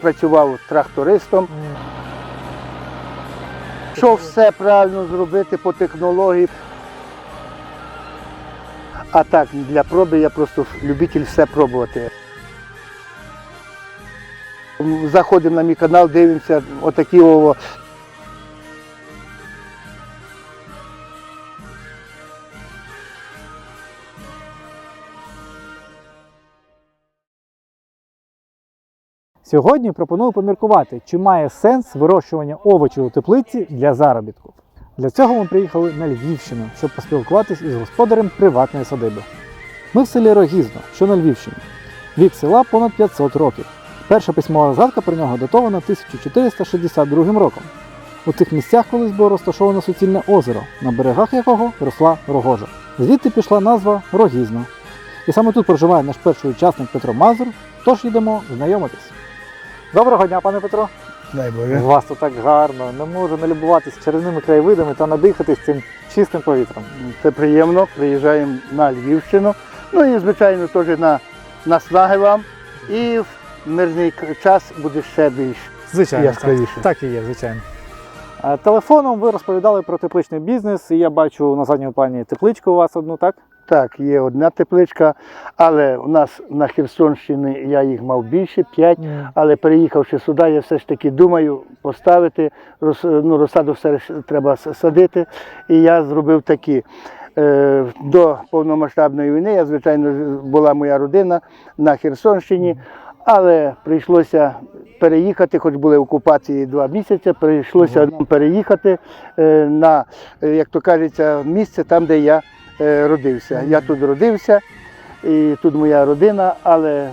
працював трактористом. Що все правильно зробити по технології. А так, для проби я просто любитель все пробувати. Заходимо на мій канал, дивимося, отакі Сьогодні пропоную поміркувати, чи має сенс вирощування овочів у теплиці для заробітку. Для цього ми приїхали на Львівщину, щоб поспілкуватись із господарем приватної садиби. Ми в селі Рогізно, що на Львівщині. Вік села понад 500 років. Перша письмова згадка про нього датована 1462 роком. У цих місцях колись було розташовано суцільне озеро, на берегах якого росла рогожа. Звідти пішла назва Рогізно. І саме тут проживає наш перший учасник Петро Мазур, тож їдемо знайомитись. Доброго дня, пане Петро. Дай У вас тут так гарно, не можу налюбуватись чарівними краєвидами та надихатись цим чистим повітрям. Це приємно. Приїжджаємо на Львівщину. Ну і, звичайно, теж на наснаги вам. І в мирний час буде ще більше. Звичайно, Яскравіше. Так, так і є, звичайно. Е, Телефоном ви розповідали про тепличний бізнес, і я бачу на задньому плані тепличку у вас одну, так? Так, є одна тепличка, але у нас на Херсонщині я їх мав більше, п'ять. Але переїхавши сюди, я все ж таки думаю поставити, роз- ну, розсаду все ж треба садити. І я зробив такі. Е, До повномасштабної війни, я, звичайно, була моя родина на Херсонщині, але прийшлося переїхати, хоч були окупації два місяці, прийшлося нам переїхати е, на, як то кажеться, місце там, де я родився. Я тут родився і тут моя родина, але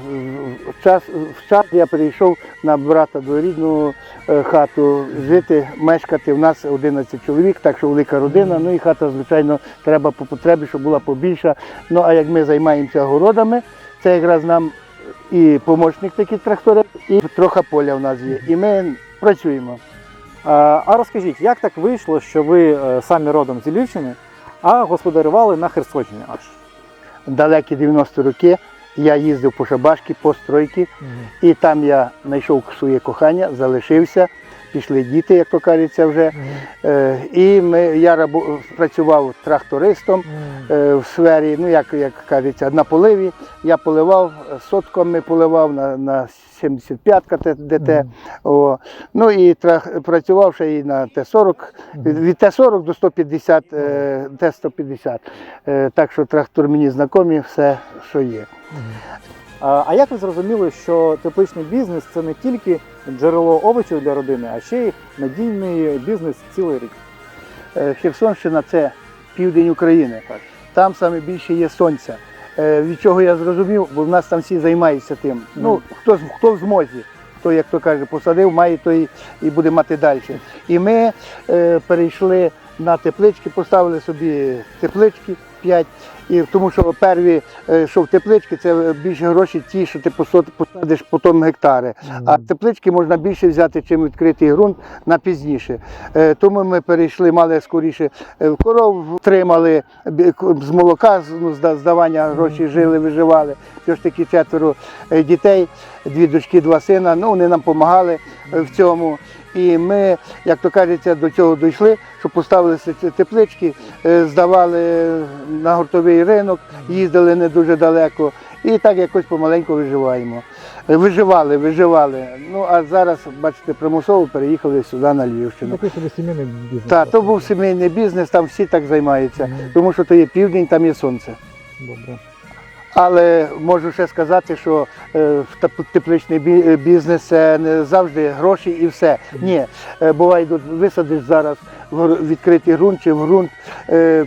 в- час, в час я перейшов на брата дворідну е, хату жити, мешкати. У нас 11 чоловік, так що велика родина. Ну і хата, звичайно, треба по потребі, щоб була побільша. Ну а як ми займаємося городами, це якраз нам і помічник такий трактор, і трохи поля в нас є. І ми працюємо. А, розкажіть, як так вийшло, що ви е, самі родом з Львівщини, а господарювали на Херсонщині аж? Далекі 90 роки я їздив по Шабашки, по стройки. І там я знайшов своє кохання, залишився, пішли діти, як то кажеться вже. Е, і ми, я рабо- працював трактористом е, в сфері, ну як, як кажеться, на поливі. Я поливав, сотками поливав на, на 75-ка Т- ДТ. О. Ну і трах, працював ще і на Т-40, від, від Т-40 до 150, е, Т-150. Е, так що трактор мені знайомий, все, що є. А, як ви зрозуміли, що тепличний бізнес це не тільки джерело овочів для родини, а ще й надійний бізнес цілий рік? Е, Херсонщина це південь України. Там саме більше є сонця. Е, Від чого я зрозумів, бо в нас там всі займаються тим. Ну, хто, хто в змозі, хто, як то каже, посадив, має той і буде мати далі. І ми е, перейшли на теплички, поставили собі теплички 5. І тому що перві, е, що в теплички, це більше гроші ті, що ти посад- посадиш потім гектари. А теплички можна більше взяти, чим відкритий ґрунт на пізніше. Е, Тому ми перейшли, мали скоріше е, коров тримали з молока, з ну, здавання гроші жили, виживали. Все ж таки четверо дітей, дві дочки, два сина. Ну вони нам допомагали в цьому. І ми, як то кажеться, до цього дійшли, що поставили ці теплички, е, здавали на гуртовий ринок, їздили не дуже далеко. І так якось помаленьку виживаємо. Е, Виживали, виживали. Ну а зараз, бачите, примусово переїхали сюди на Львівщину. Такий собі сімейний бізнес. Так, то був сімейний бізнес, там всі так займаються, тому що то є південь, там є сонце. Добре. Але можу ще сказати, що е, в тепличний е, бізнес це не завжди гроші і все. Ні, е, буває, висадиш зараз в відкритий ґрунт чи в ґрунт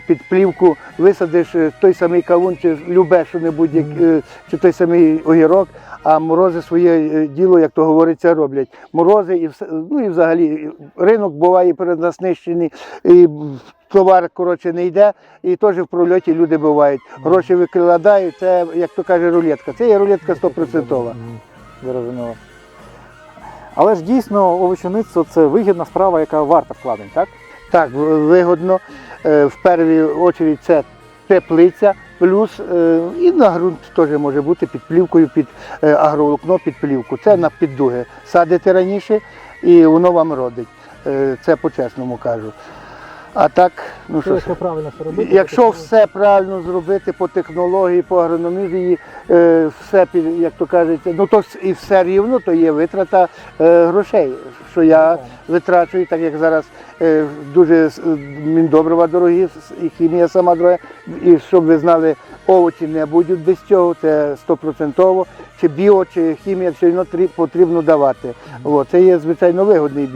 під плівку, висадиш той самий кавун, чи любе що-небудь, як, е, чи той самий огірок, а морози своє діло, як то говориться, роблять. Морози і все, ну і взагалі ринок буває перенаснищений, і товар коротше не йде, і теж в прольоті люди бувають. Гроші викладають, це, як то каже, рулетка. Це є рулетка 100%. Зрозуміло. Але ж дійсно овочівництво це вигідна справа, яка варта вкладень, так? Так, вигодно. Е, В першу чергу це теплиця, плюс е, і на ґрунт теж може бути під плівкою, під е, агроволокно, під плівку. Це на піддуги. Садите раніше і воно вам родить. Це по-чесному кажу. А так, ну що ж. Якщо правильно все робити, Якщо все правильно зробити по технології, по агрономії, е, все під, як то кажуть, ну то с- і все рівно, то є витрата е, грошей, що я витрачую, так як зараз дуже с- міндобрива дорогі, і хімія сама дорога. І щоб ви знали, овочі не будуть без цього, це стопроцентово. Чи біо, чи хімія, все одно потрібно давати. О, це є звичайно вигодний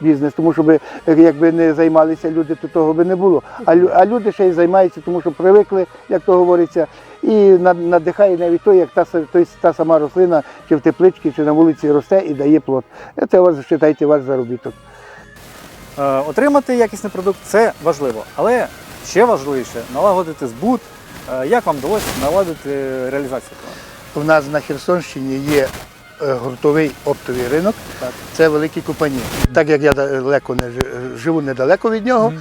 бізнес, тому що би, е, якби не займалися люди, то того би не було. А, лю- а люди ще й займаються, тому що привикли, як то говориться, і надихає навіть той, як та, той, та сама рослина, чи в тепличці, чи на вулиці росте і дає плод. Е, Це вас вважайте ваш заробіток. Е, Отримати якісний продукт це важливо, але ще важливіше налагодити збут. Е, Як вам вдалося наладити реалізацію? У нас на Херсонщині є е, гуртовий оптовий ринок, Так. це великі компанії. Так як я далеко не живу недалеко від нього,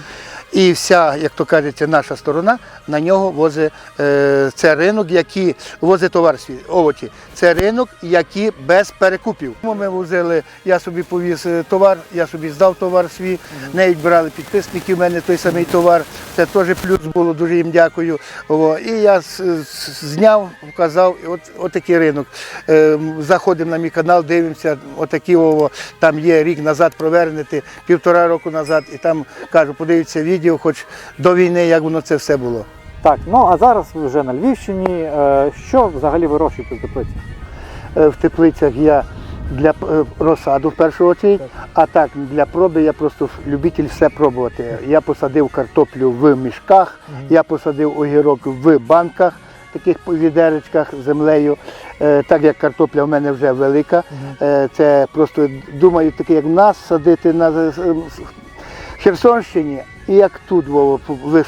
і вся, як то кажеться, наша сторона на нього возить е, це ринок, який возить товар свій, овочі. Це ринок, який без перекупів. Ми возили, я собі повіз е, товар, я собі здав товар свій, навіть брали підписники, в мене той самий товар. Це теж плюс було, дуже їм дякую. І я зняв, вказав, і от, отакий ринок. Е, Заходимо на мій канал, дивимося, отакі о, там є рік назад провернути, півтора року назад, і там кажу, подивіться відео, хоч до війни, як воно це все було. Так, ну а зараз вже на Львівщині. Е, Що взагалі вирощуєте в теплиці? Е, В теплицях я для е, розсаду в першу очередь, а так для проби я просто любитель все пробувати. Я посадив картоплю в мішках, я посадив огірок в банках, таких відеречках з землею. Так як картопля в мене вже велика, це просто думаю, таке як нас садити на Херсонщині. І як тут, Вова,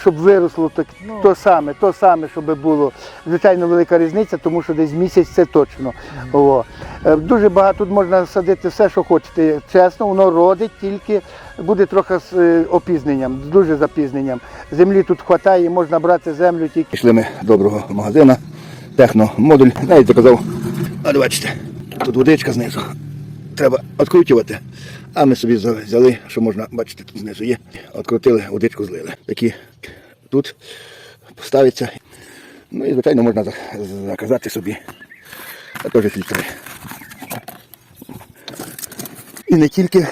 щоб виросло так, Ну. то саме, то саме, щоб було. Звичайно, велика різниця, тому що десь місяць це точно. О. Е, Дуже багато тут можна садити все, що хочете. Чесно, воно родить, тільки буде трохи з е, опізненням, з дуже запізненням. Землі тут вистачає, можна брати землю тільки. Пішли ми доброго магазина, техномодуль. Навіть заказав, а бачите, тут водичка знизу. Треба відкручувати. А ми собі взяли- що можна, бачите, тут знизу є. Відкрутили, водичку злили. Такі тут поставиться. Ну і звичайно можна заказати собі. А теж фільтри. І не тільки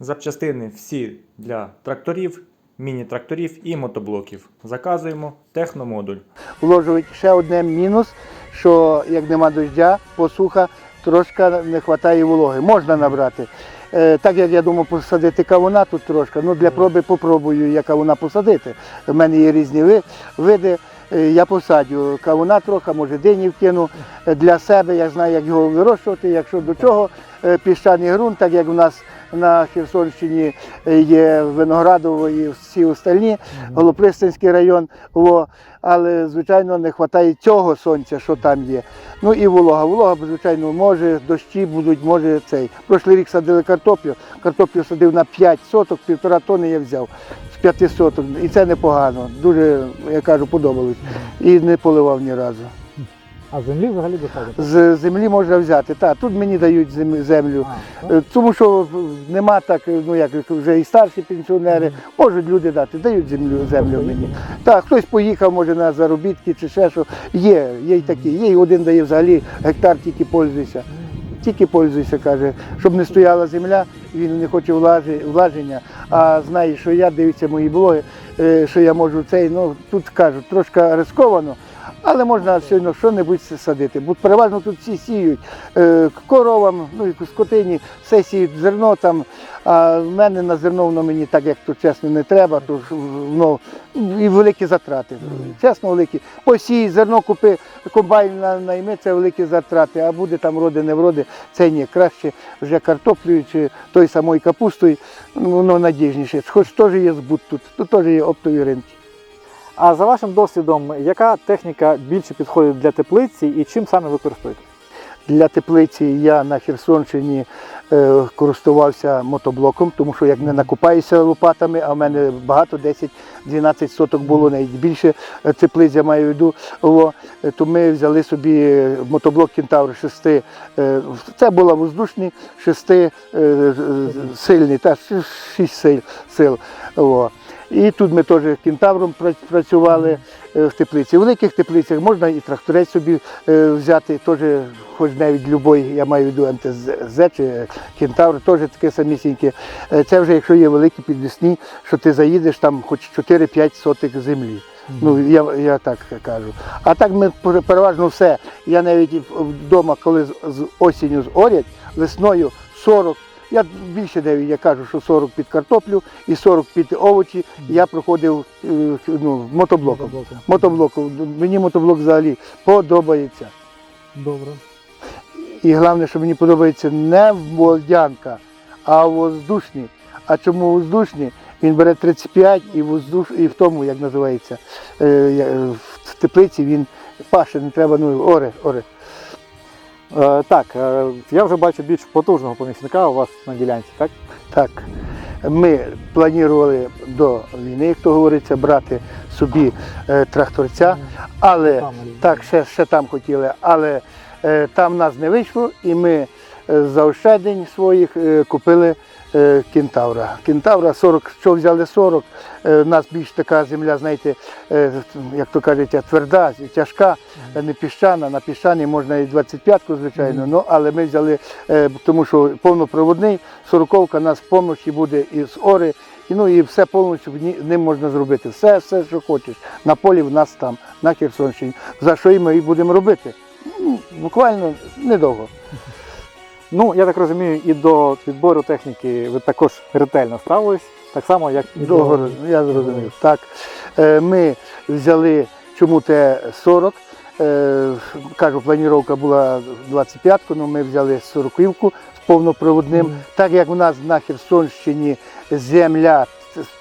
Запчастини всі для тракторів, міні-тракторів і мотоблоків. Заказуємо техномодуль. вложують ще одне мінус, що як нема дождя, посуха, трошки не вистачає вологи. Можна набрати. Е, Так як я думав посадити кавуна тут трошки, ну для проби попробую я кавуна посадити. У мене є різні види. Е, Я посадю кавуна трохи, може дині вкину Е, для себе. Я знаю, як його вирощувати. Якщо до цього е, піщаний ґрунт, так як у нас на Херсонщині е, є Виноградово і всі остальні, Голопристанський район. О, але, звичайно, не вистачає цього сонця, що там є. Ну і волога. Волога, звичайно, може, дощі будуть, може цей. Прошлий рік садили картоплю. Картоплю садив на 5 соток, півтора тони я взяв з 5 соток. І це непогано. Дуже, я кажу, подобалось. І не поливав ні разу. А землі взагалі достатньо? З землі можна взяти. Так, тут мені дають землю. Е, Тому що нема так, е, ну як вже і старші пенсіонери, можуть люди дати, дають землю, землю мені. Так, хтось поїхав, може на заробітки чи ще що. Є, є й такі. Є і один дає взагалі гектар, тільки пользуйся. Тільки пользуйся, каже, щоб не стояла земля, він не хоче влаження, а знає, що я дивиться мої блоги, е, що я можу цей, ну тут кажуть, трошки рисковано, але можна одно що-небудь садити. Бо переважно тут всі сіють е, коровам, ну і скотині, все сіють зерно там. А в мене на зерно воно мені так, як то чесно, не треба, то воно і великі затрати. Чесно, великі. Посій, зерно купи, комбайн найми, це великі затрати, а буде там роди, не вроди, це ні. Краще вже картоплею чи той самою капустою, ну, воно надіжніше. Хоч теж є збут тут, тут теж є оптові ринки. А за вашим досвідом, яка техніка більше підходить для теплиці і чим саме ви користуєтесь? Для теплиці я на Херсонщині е, користувався мотоблоком, тому що як не накупаюся лопатами, а в мене багато 10-12 соток було, навіть більше е, теплиць, я маю о, е, то ми взяли собі мотоблок Кентавр 6. е, Це була воздушний, 6 сильний, та 6 сил. сил о. І тут ми теж кентавром працювали е, в теплиці. В великих теплицях можна і тракторець собі е, взяти, теж, хоч навіть любой, я маю в виду МТЗ чи кентавр, теж таке самісіньке. Е, Це вже якщо є великі підвісні, що ти заїдеш там хоч 4-5 сотих землі. Ну, я, я так кажу. А так ми переважно все. Я навіть вдома, коли з, з осінню зорять, весною 40, я більше навіть я кажу, що 40 під картоплю і 40 під овочі, я проходив е, ну, мотоблоком. Мотоблоком. Мотоблоком. Мені мотоблок взагалі подобається. Добре. І головне, що мені подобається не водянка, а воздушні. А чому воздушні? Він бере 35 і воздуш, і в тому, як називається, е, в теплиці він паше, не треба, ну, оре, оре. Е, так, е, я вже бачу більш потужного помічника у вас на ділянці, так? Так. Ми планували до війни, як то говориться, брати собі е, тракторця, але Там, так, ще, ще там хотіли, але е, там нас не вийшло, і ми е, з заощаджень своїх е, купили кентавра. Кентавра 40, що взяли 40, е, у нас більш така земля, знаєте, е, як то кажуть, тверда, тяжка, е, не піщана. На піщані можна і 25-ку, звичайно, ну, але ми взяли, е, тому що повнопроводний, 40-ка нас повністю буде із ори, і, ну, і все повністю ним можна зробити. Все, все, що хочеш. На полі в нас там, на Херсонщині. За що і ми і будемо робити? Ну, буквально недовго. Ну, я так розумію, і до підбору техніки ви також ретельно ставились, так само, як і Довго, до... я зрозумів. Так. Е, Ми взяли чому Т-40. Е, Кажу, планіровка була 25-ку, але ми взяли 40-ку з повнопроводним. Так як у нас на Херсонщині земля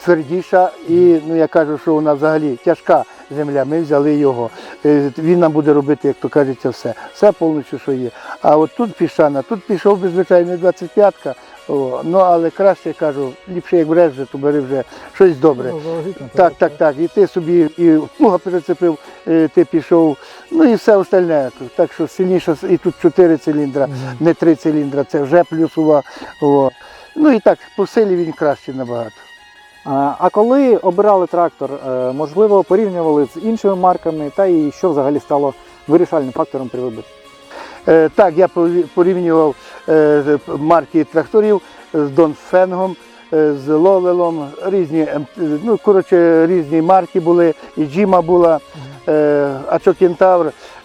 твердіша, і ну, я кажу, що вона взагалі тяжка земля, ми взяли його. Е, Він нам буде робити, як то кажеться, все. Все повністю, що є. А от тут піщана, тут пішов би, звичайно, 25-ка. О, ну але краще кажу, ліпше як береш, то бери вже щось добре. Ну, Так, так, так. І ти собі і плуга перецепив, е, ти пішов, ну і все остальне. Так що сильніше, і тут 4 циліндра, не 3 циліндра, це вже плюсова. О. Ну і так, по силі він краще набагато. А, коли обирали трактор, е, можливо, порівнювали з іншими марками, та і що взагалі стало вирішальним фактором при виборі? Е, Так, я порівнював е, марки тракторів з Донфенгом, з Ловелом, різні, ем, ну, коротше, різні марки були, і Джима була, е,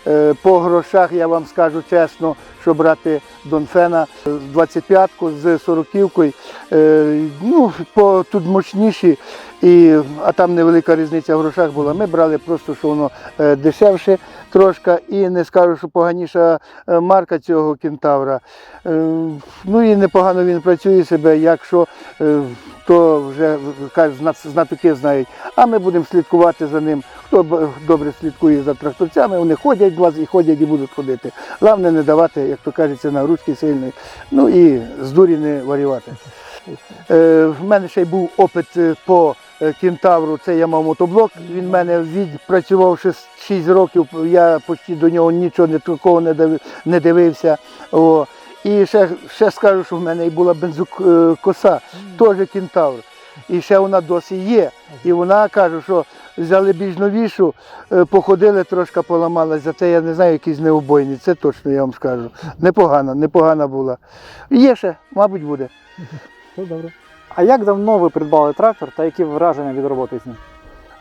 Е, По грошах я вам скажу чесно, що брати Донфена з 25-ку з 40-кою, е, ну, по, тут мощніші, і, а там невелика різниця в грошах була. Ми брали просто, що воно е, дешевше трошки, і не скажу, що поганіша марка цього кентавра. Ну і непогано він працює себе, якщо то вже знатоки знають. А ми будемо слідкувати за ним. Хто добре слідкує за тракторцями, вони ходять два і ходять і будуть ходити. Головне не давати, як то кажеться, нагрузки сильної. Ну і з дурі не варювати. Е, В мене ще й був опит е, по е, кентавру. Це я мав мотоблок. Він в мене відпрацював 6 років. Я почти до нього нічого не такого не дивився. О. І ще, ще скажу, що в мене і була бензокоса, теж кентавр. І ще вона досі є. І вона каже, що взяли більш новішу, е, походили, трошки поламалась. Зате я не знаю, якісь неубойні. Це точно я вам скажу. Непогана, непогана була. Є ще, мабуть, буде. Добре. А як давно ви придбали трактор та які враження від роботи з ним?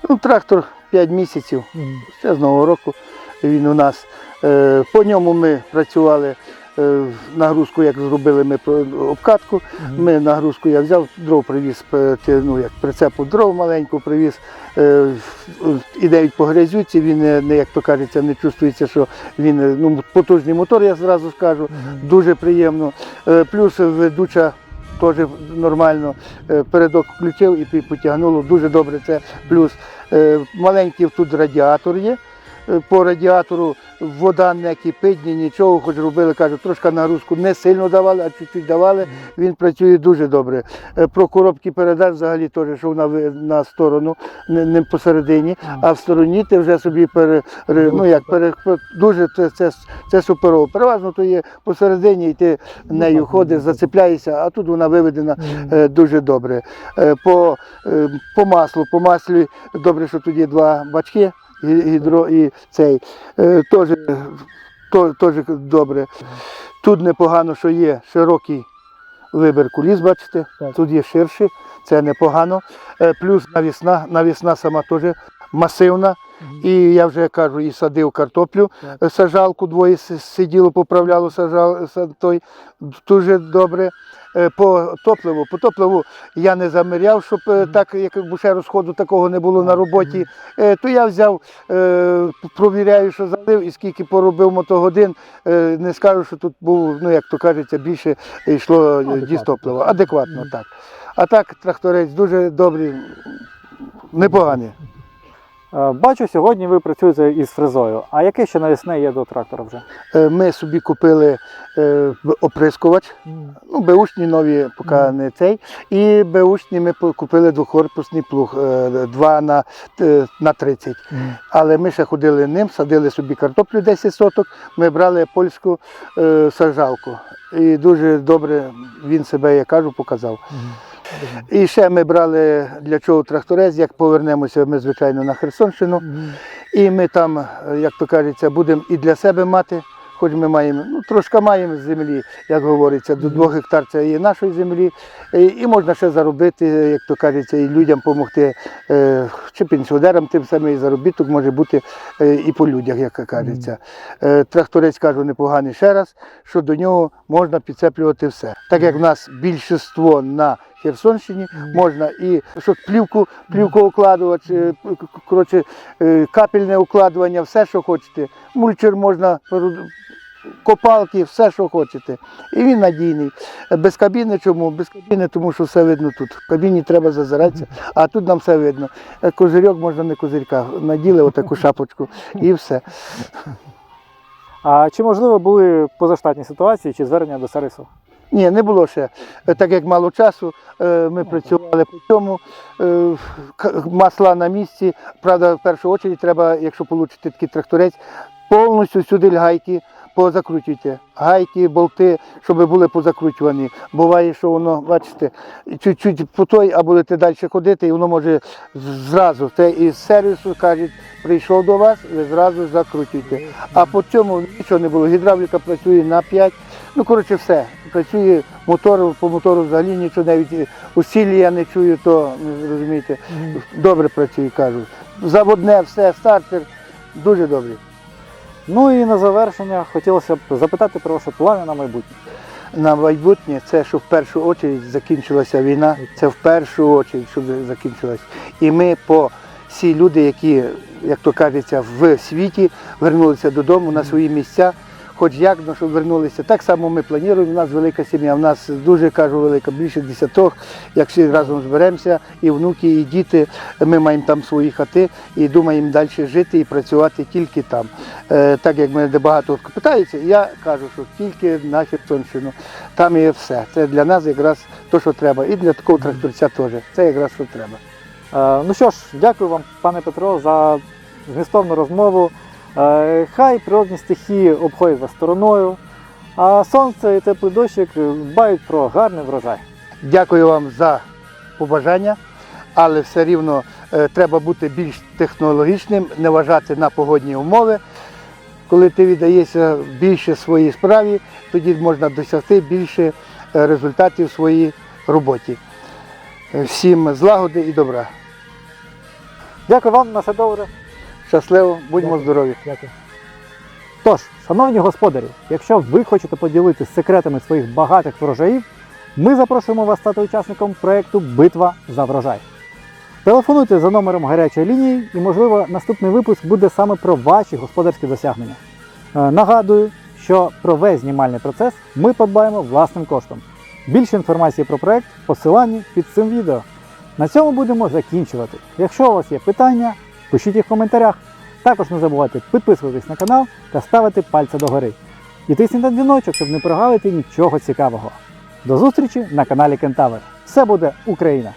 Ну, трактор 5 місяців. Ще з Нового року він у нас. Е, По ньому ми працювали нагрузку, як зробили ми обкатку. Ми нагрузку я взяв, дров привіз, е, ну, як прицепу дров маленьку привіз. Е, І навіть по грязюці він як то кажеться, не чувствується, що він е, ну, потужний мотор, я зразу скажу. Дуже приємно. Е, Плюс ведуча теж нормально. Е, Передок включив і потягнуло. Дуже добре це. Плюс е, маленький тут радіатор є. Е, по радіатору вода не кипить, ні нічого, хоч робили, кажуть, трошки нагрузку не сильно давали, а чуть-чуть давали. Він працює дуже добре. Е, Про коробки передач взагалі теж, що на, на сторону, не, не посередині, а в стороні ти вже собі пере, ну, як, пере, дуже це, це, це суперово. Переважно то є посередині, і ти нею ходиш, зацепляєшся, а тут вона виведена е, дуже добре. По, по маслу, по маслі добре, що тут є два бачки, гідро і цей. Е, Теж, теж добре. Тут непогано, що є широкий вибір куліс, бачите, тут є ширший, це непогано. Е, Плюс навісна, навісна сама теж масивна. І я вже кажу, і садив картоплю, сажалку двоє сиділо, поправляло сажал, той дуже добре. Е, По топливу, по топливу я не заміряв, щоб е, так, як буше розходу такого не було на роботі. Е, То я взяв, провіряю, що залив і скільки поробив мотогодин. Не скажу, що тут був, ну як то кажеться, більше йшло дістоплива. Адекватно так. А так, тракторець дуже добрий, непоганий. Е, Бачу, сьогодні ви працюєте із фрезою. А яке ще навісне є до трактора вже? Е, Ми собі купили е, оприскувач, ну, беушні нові, поки Мгм. не цей. І беушні ми купили двохкорпусний плуг, е, 2 на, на 30. Але ми ще ходили ним, садили собі картоплю 10 соток, ми брали польську сажалку. І дуже добре він себе, я кажу, показав. І ще ми брали для чого тракторець, як повернемося ми, звичайно, на Херсонщину. І ми там, як то кажеться, будемо і для себе мати, хоч ми маємо, ну трошки маємо землі, як говориться, до двох гектар це є нашої землі. І, і можна ще заробити, як то кажеться, і людям допомогти, е, чи пенсіонерам тим самим і заробіток може бути е, і по людях, як кажеться. Е, Тракторець кажу непоганий ще раз, що до нього можна підцеплювати все. Так як в нас більшість на Херсонщині, можна і щоб плівку, плівку укладувач, е, коротше, е, капельне укладування, все, що хочете. Мульчер можна, копалки, все, що хочете. І він надійний. Без кабіни чому? Без кабіни, тому що все видно тут. В кабіні треба зазиратися, а тут нам все видно. Е, Козирьок можна не козирька. Наділи отаку шапочку і все. А чи можливо були позаштатні ситуації чи звернення до сервісу? Ні, не було ще. Е, Так як мало часу, е, ми працювали по цьому. е, Масла на місці. Правда, в першу чергу треба, якщо отримати такий тракторець, повністю сюди гайки позакручуйте. Гайки, болти, щоб були позакручувані. Буває, що воно, бачите, чуть-чуть по той, а будете далі ходити, і воно може зразу. Те із сервісу кажуть, прийшов до вас, ви зразу закручуйте. А по цьому нічого не було. Гідравліка працює на 5. Ну, коротше, все. Працює мотор, по мотору взагалі нічого, навіть усілля я не чую, то ну, розумієте, добре працює, кажу. Заводне, все, стартер, дуже добрий. Ну і на завершення хотілося б запитати про ваші плани на майбутнє. На майбутнє це, щоб в першу чергу закінчилася війна, це в першу чергу, щоб закінчилась. І ми по всі люди, які, як то кажеться, в світі вернулися додому на свої місця. Хоч як, ну, щоб вернулися. Так само ми плануємо. У нас велика сім'я. У нас дуже кажу велика, більше десяток. Як всі разом зберемося, і внуки, і діти. Ми маємо там свої хати і думаємо далі жити і працювати тільки там. Е, так як мене багато питаються, я кажу, що тільки на Херсонщину. Там є все. Це для нас якраз те, що треба. І для такого тракторця теж. Це якраз що треба. Е, ну що ж, дякую вам, пане Петро, за змістовну розмову. Е, хай природні стихії обходять вас стороною, а сонце і теплий дощик дбають про гарний врожай. Дякую вам за побажання, але все рівно е, треба бути більш технологічним, не вважати на погодні умови. Коли ти віддаєшся більше своїй справі, тоді можна досягти більше е, результатів в своїй роботі. Всім злагоди і добра. Дякую вам, на все добре. Щасливо, будьмо здорові. Дякую. Тож, шановні господарі, якщо ви хочете поділитися секретами своїх багатих врожаїв, ми запрошуємо вас стати учасником проєкту Битва за врожай. Телефонуйте за номером гарячої лінії і, можливо, наступний випуск буде саме про ваші господарські досягнення. Е, Нагадую, що про весь знімальний процес ми подбаємо власним коштом. Більше інформації про проект в посиланні під цим відео. На цьому будемо закінчувати. Якщо у вас є питання, пишіть їх в коментарях. Також не забувайте підписуватись на канал та ставити пальця догори. І тисніть на дзвіночок, щоб не прогавити нічого цікавого. До зустрічі на каналі Кентавер. Все буде Україна!